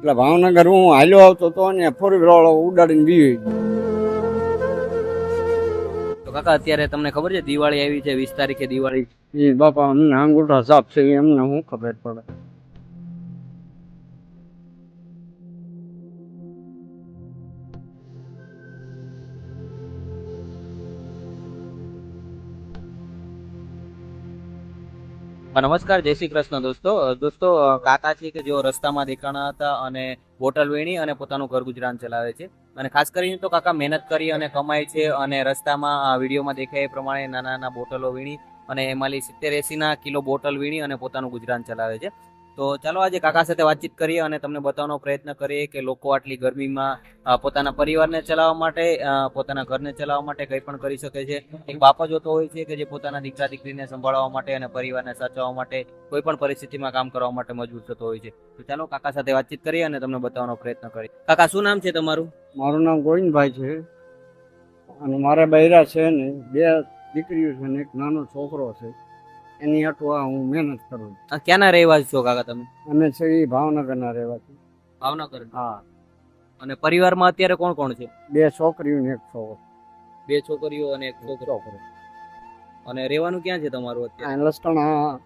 એટલે ભાવનગર હું હાલ્યો આવતો હતો અને ફોર વ્હીલર ઉડાડીને બી તો કાકા અત્યારે તમને ખબર છે દિવાળી આવી છે વીસ તારીખે દિવાળી. એ બાપા અમને અંગૂઠા સાફ છે એમને શું ખબર પડે? નમસ્કાર, જય શ્રી કૃષ્ણ દોસ્તો. દોસ્તો કાકા છે કે જેઓ રસ્તામાં દેખાણા હતા અને બોટલ વીણી અને પોતાનું ઘર ગુજરાન ચલાવે છે. અને ખાસ કરીને તો કાકા મહેનત કરી અને કમાય છે અને રસ્તામાં વિડીયોમાં દેખાય એ પ્રમાણે નાના નાના બોટલો વીણી અને એમાંથી સિત્તેર એસીના કિલો બોટલ વીણી અને પોતાનું ગુજરાન ચલાવે છે. તો ચાલો આજે કાકા સાથે વાતચીત કરીએ અને તમને બતાવવાનો પ્રયત્ન કરીએ કે લોકો આટલી ગરમીમાં પોતાના પરિવારને ચલાવવા માટે પોતાના ઘરને ચલાવવા માટે કંઈ પણ કરી શકે છે. એક બાપ જ હોય છે કે જે પોતાના દીકરા દીકરીને સંભાળવા માટે અને પરિવારને સાચવવા માટે કોઈ પણ પરિસ્થિતિમાં કામ કરવા માટે મજબૂર થતો હોય છે. તો ચાલો કાકા સાથે વાતચીત કરીએ અને તમને બતાવવાનો પ્રયત્ન કરીએ. કાકા, શું નામ છે તમારું? મારું નામ ગોવિંદભાઈ છે અને મારા બૈરા છે ને બે દીકરીઓ છે ને એક નાનો છોકરો છે. એની અટવા હું મહેનત કરું છું. આ ક્યાંના રહેવાસી છો કાકા તમે? અમે છે એ ભાવનગરના રહેવાસી. ભાવનગર? હા. અને પરિવારમાં અત્યારે કોણ કોણ છે? બે છોકરીઓ ને એક છોકરો. બે છોકરીઓ અને એક છોકરો. છોકરો. અને રહેવાનું ક્યાં છે તમારું અત્યારે? આ લસકણા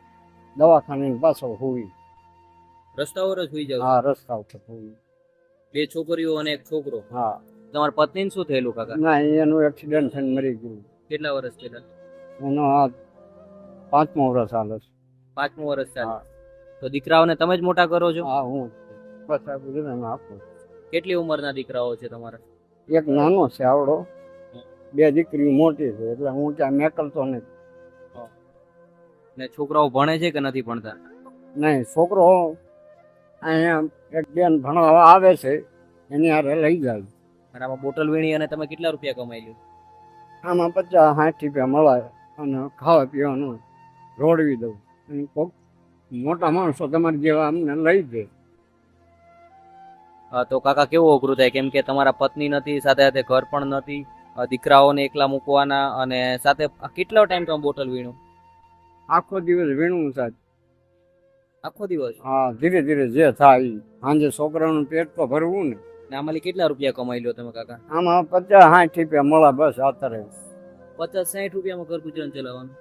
દવાખાને પાછો હોવી રસ્તા ઉપર જ સુઈ જાવ હા રસ્તા ઉપર હોવી બે છોકરીઓ અને એક છોકરો? હા. તમારા પત્નીને શું થયેલું કાકા? ના એનું એક્સિડન્ટ થઈને મરી ગયું. કેટલા વર્ષ પહેલા? એનો આ પાંચમો વર્ષ હાલે છે. પાંચમું વર્ષ ચાલે. તો દીકરાઓને તમે જ મોટા કરો છો? હા હું બસ આ બધું આપું. કેટલી ઉંમરના દીકરાઓ છે તમારા? એક નાનો છે આવડો. બે દીકરી મોટી છે એટલે હું ત્યાં મેકલતો નથી. ને છોકરાઓ ભણે છે કે નથી ભણતા? નહીં છોકરો અહીંયા એક બેન ભણવા આવે છે એની હારે લઈ જાય. અને આમાં બોટલ વીણી અને તમે કેટલા રૂપિયા કમાઈ લ્યો? આમાં પચાસ સાઠ રૂપિયા મળે અને ખાવા પીવાનું રોડવી દઉં. અને કોક મોટા માણસો તમારે જેવા અમને લઈ હા, તો કાકા કેવું અઘરું થાય? કેમ કે તમારા પત્ની નથી સાથે સાથે ઘર પણ નથી દીકરાઓને એકલા મૂકવાના અને સાથે કેટલો ટાઈમ તમે બોટલ વીણો આખો દિવસ વીણું સાહેબ. આખો દિવસ? હા ધીરે ધીરે જે થાય સાંજે છોકરાનું પેટ તો ભરવું ને. આમાંથી કેટલા રૂપિયા કમાઈ લ્યો તમે કાકા? આમાં પચાસ સાઠ રૂપિયા મળે બસ અત્યારે પચાસ સાઠ રૂપિયામાં ઘર ગુજરાન ચલાવવાનું?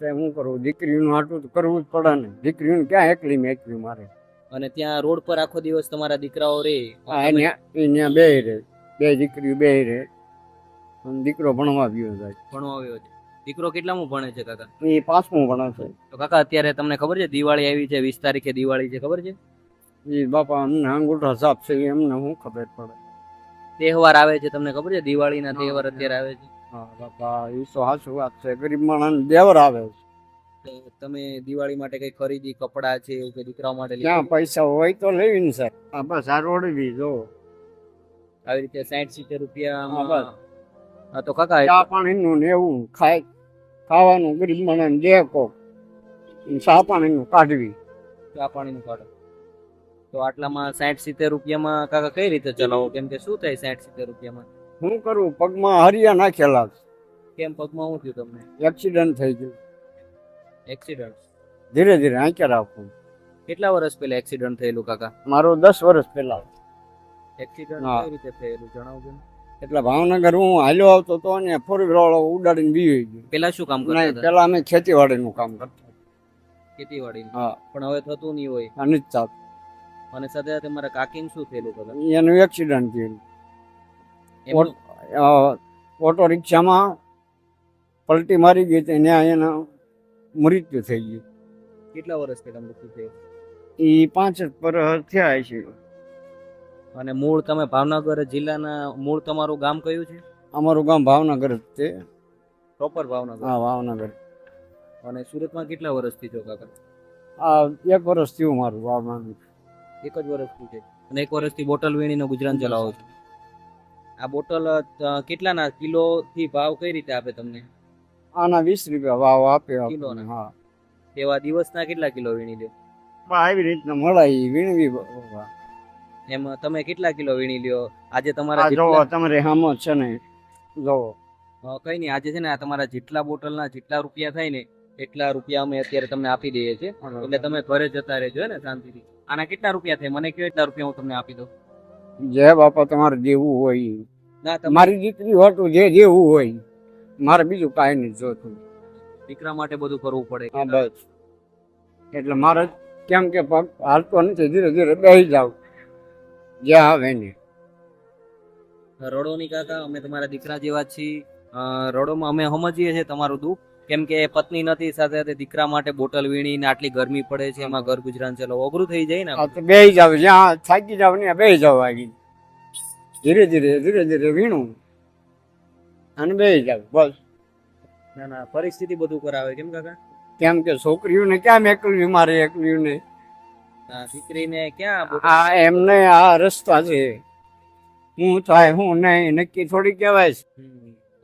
તે હું કરું? દીકરીનું હાટું તો કરવું જ પડે ને. દીકરીનું ક્યાં એકલી મેકવી મારે? અને ત્યાં રોડ પર આખો દિવસ તમારા દીકરાઓ રે? હા ત્યાં બે રહે બે દીકરીઓ બે રહે અને દીકરો ભણવા ગયો જાય. ભણવા આવ્યો છે. દીકરો કેટલામું ભણે છે કાકા? એ પાંચમું ભણે છે. તો કાકા અત્યારે તમને ખબર છે દિવાળી આવી છે વીસ તારીખે દિવાળી છે ખબર છે? એ બાપા અમને અંગૂઠા સાફ છે એમને શું ખબર પડે. તહેવાર આવે છે તમને ખબર છે? દિવાળીના તહેવાર અત્યારે આવે છે. હા બાપા એ તો સાચું વાત છે. ગરીબ માણસ દેવર આવે છે. તમે દિવાળી માટે કઈ ખરીદી કપડા છે એવું કે દીકરાઓ માટે ક્યાં પૈસા હોય તો લેવી ને સર આ બસ આ રોડવી જો. આવી રીતે સાઠ સિત્તેર રૂપિયા હા, તો કાકા ચા પાણીનું ને એવું ખાય. ખાવાનું ગરીબ માણસ દે અને ચા પાણીનું કાઢવી. ચા પાણીનું કાઢો. તો આટલામાં સાઠ સિત્તેર રૂપિયામાં કાકા કઈ રીતે ચલાવો? કેમ કે શું થાય સાઠ સિત્તેર રૂપિયામાં? શું કરું? પગમાં હરિયા નાખેલા કેમ પગમાં શું થયું તમને? એક્સિડન્ટ થઈ ગયું. એક્સિડન્ટ ધીરે ધીરે આંકે રાખવું કેટલા વર્ષ પહેલા એક્સિડન્ટ થયેલું કાકા? મારો દસ વર્ષ પહેલા. એક્સિડન્ટ. કઈ રીતે થયેલું? જણાવજો. એટલે ભાવનગર હું હાલ્યો આવતો હતો અને ફોર વ્હીલર વાળો ઉડાડીને બીવી ગયો. પેલા શું કામ કરતા હતા? પેલા અમે ખેતીવાડીનું કામ કરતા ખેતીવાડી હા. પણ હવે થતું નહીં હોય. અનિચ્છા અને સાથે સાથે મારા કાકીને શું થયેલું કદાચ એનું એક્સિડન્ટ થયું એમનું અ, ઓટો રિક્ષામાં પલટી મારી ગઈ તો ત્યાં એના મૃત્યુ થઈ ગયું. કેટલા વર્ષ પહેલા મૃત્યુ થયું? એ પાંચ પર થયા છે અને મૂળ તમે ભાવનગર જિલ્લાના મૂળ તમારું ગામ કયું છે? અમારું ગામ ભાવનગર છે. પ્રોપર ભાવનગર. હા ભાવનગર. અને સુરતમાં કેટલા વર્ષથી છો કાકા? આ એક વર્ષ થયું મારું ભાવનગર એક જ વર્ષથી છે. અને એક વર્ષથી બોટલ વીણીને ગુજરાન ચલાવો છો? આ બોટલ કેટલાના કિલો થી ભાવ કઈ રીતે આપે તમને? આના વીસ રૂપિયા ભાવ આપે કિલોના? હા. તેવા દિવસના કેટલા કિલો વીણી લ્યો? આવી રીતના મળાય વીણવી એમ તમે કેટલા કિલો વીણી લ્યો? આજે તમારા જોવો તમારે હામો છે ને જોવો. કઈ નહીં આજે છે ને આ તમારા જેટલા બોટલના જેટલા રૂપિયા થાય ને એટલા રૂપિયા અમે અત્યારે તમને આપી દઈએ છીએ. એટલે તમે ઘરે જતા રહેજો ને શાંતિથી. આના કેટલા રૂપિયા થાય? મને કયો એટલા રૂપિયા હું તમને આપી દઉં? જે બાપા તમારે જેવું હોય. ના મારી દીકરી હોતું જે જેવું હોય મારે બીજું કાંઈ નહીં જોતું. દીકરા માટે બધું કરવું પડે. હા બસ. એટલે મારે કેમ કે પગ હાલતો નથી ધીરે ધીરે બેસી જાવ જ્યાં આવે ને. રડો નહીં કાકા અમે તમારા દીકરા જેવા છીએ. રડોમાં અમે સમજીએ છીએ તમારું દુઃખ. કેમ કે પત્ની નથી સાથે સાથે દીકરા માટે બોટલ વીણીને આટલી ગરમી પડે છે એમાં ઘર ગુજરાન ચલો અઘરું થઈ જાય ને બે જાવ જ્યાં થાકી જાવ ને બે જાવ આગી ધીરે ધીરે ધીરે ધીરે વીણું. અને બે જાવ બસ. ના ના પરિસ્થિતિ બધું કરાવે કેમ કાકા? કેમ કે છોકરીઓને ક્યાં મેકલ્યું મારે એકલ્યુંને આ દીકરીને ક્યાં આ એમને આ રસ્તા છે. હું થાય હું નહીં નક્કી થોડી કહેવાય છે.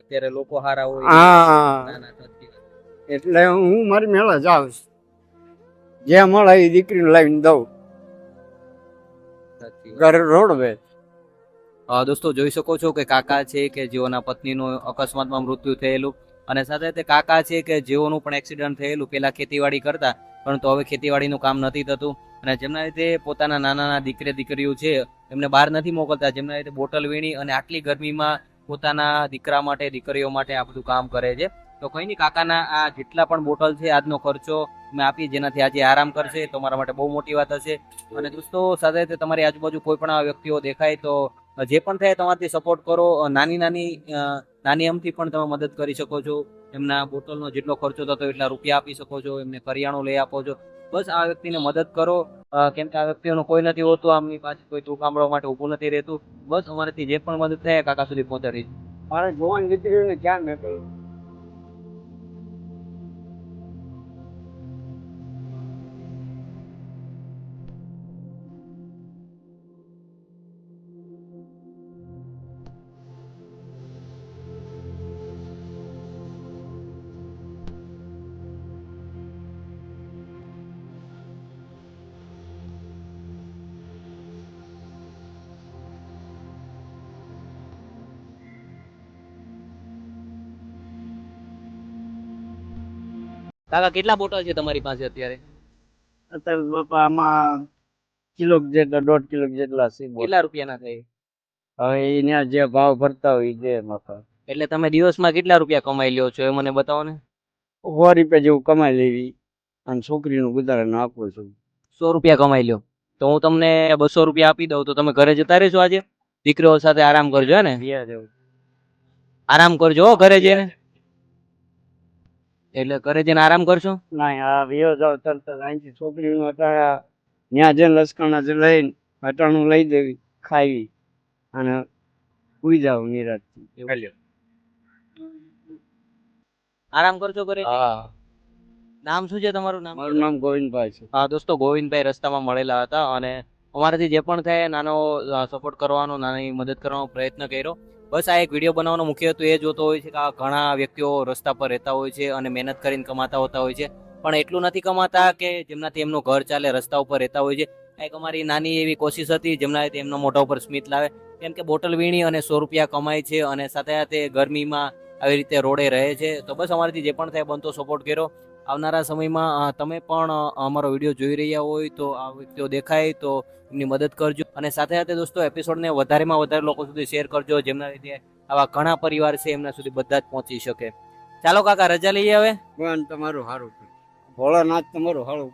અત્યારે લોકો હારા હોય. હા. એટલે હું મારી મેળા જાઉં છું જે મળે એ દીકરીને લાવીને દઉં. ઘરે રોડવે. દોસ્તો જોઈ શકો છો કે કાકા છે કે જેઓના પત્નીનું અકસ્માતમાં મૃત્યુ થયેલું અને સાથે સાથે કાકા છે કે જેઓનું પણ એક્સિડન્ટ થયેલું પેલા ખેતીવાડી કરતા પરંતુ હવે ખેતીવાડીનું કામ નથી થતું અને જેમના લીધે પોતાના નાના નાના દીકરી દીકરીઓ છે એમને બહાર નથી મોકલતા. જેમના લીધે બોટલ વીણી અને આટલી ગરમીમાં પોતાના દીકરા માટે દીકરીઓ માટે આ બધું કામ કરે છે. તો કંઈ નહીં, કાકાના આ જેટલા પણ બોટલ છે, આજનો ખર્ચો અમે આપીએ જેનાથી આજે આરામ કરશે, તો મારા માટે બહુ મોટી વાત હશે. અને દોસ્તો, સાથે તમારી આજુબાજુ કોઈ પણ આ વ્યક્તિઓ દેખાય, તો જે પણ થાય તમારાથી સપોર્ટ કરો નાની નાની નાની અમથી પણ તમે મદદ કરી શકો છો. એમના બોટલનો જેટલો ખર્ચો થતો એટલા રૂપિયા આપી શકો છો, એમને કરિયાણું લઈ આપો છો. બસ આ વ્યક્તિને મદદ કરો. કેમ કે આ વ્યક્તિઓનું કોઈ નથી હોતું, આમની પાસે કોઈ તું કામડવા માટે ઊભું નથી રહેતું. બસ અમારાથી જે પણ મદદ થાય કાકા સુધી પહોંચાડી મારે જોવાની દીકરીઓને ધ્યાન મેકલ્યું કાકા કેટલા બોટલ છે તમારી પાસે અત્યારે? અત્યારે બાપા આમાં કિલો જેટલા દોઢ કિલો જેટલા છે. કેટલા રૂપિયાના થાય હવે એના જે ભાવ ભરતા હોય જે મફત એટલે તમે દિવસમાં કેટલા રૂપિયા કમાઈ લ્યો છો એ મને બતાવો ને? સો રૂપિયા જેવું કમાઈ લેવી અને છોકરીનું ગુજારણ આપું છું. સો રૂપિયા કમાઈ લ્યો. તો હું તમને બસો રૂપિયા આપી દઉં તો તમે ઘરે જતા રહેશો આજે. દીકરીઓ સાથે આરામ કરજો ને? આરામ કરજો હો ઘરે જઈને. એટલે ઘરે જઈને આરામ કરશો? ના આ વિયો જાવ તરત અહીંથી છોકરીનું અત્યારે ત્યાં જઈને લસકણા જ લઈને અટાણું લઈ દેવી ખાવી અને સુઈ જાવ નિરાશથી આરામ કરજો ઘરે? હા. નામ શું છે તમારું નામ? મારું નામ ગોવિંદભાઈ છે. હા દોસ્તો ગોવિંદભાઈ રસ્તામાં મળેલા હતા અને અમારાથી જે પણ થાય નાનો સપોર્ટ કરવાનો નાની મદદ કરવાનો પ્રયત્ન કર્યો. બસ આ એક વીડિયો બનાવવાનો મુખ્ય હેતુ એ જોતો હોય છે કે આ ઘણા વ્યક્તિઓ રસ્તા પર રહેતા હોય છે અને મહેનત કરીને કમાતા હોતા હોય છે. પણ એટલું નથી કમાતા કે જેમનાથી એમનું ઘર ચાલે, રસ્તા ઉપર રહેતા હોય છે. આ એક અમારી નાની એવી કોશિશ હતી જેમના એમના મોઢા ઉપર સ્મિત લાવે. કેમ કે બોટલ વીણી અને સો રૂપિયા કમાય છે અને સાથે સાથે ગરમીમાં આવી રીતે રોડે રહે છે. તો બસ અમારાથી જે પણ થાય બનતો સપોર્ટ કર્યો. આવનારા સમયમાં તમે પણ અમારો વીડિયો જોઈ રહ્યા હોય તો આ વ્યક્તિઓ દેખાય તો એમની મદદ કરજો. અને સાથે સાથે દોસ્તો, એપિસોડને વધારેમાં વધારે લોકો સુધી શેર કરજો, જેમના લીધે આવા ઘણા પરિવાર છે એમના સુધી બધા જ પહોંચી શકે. ચાલો કાકા, રજા લઈએ હવે? તમારું સારું ભોળાનાથ તમારું સારું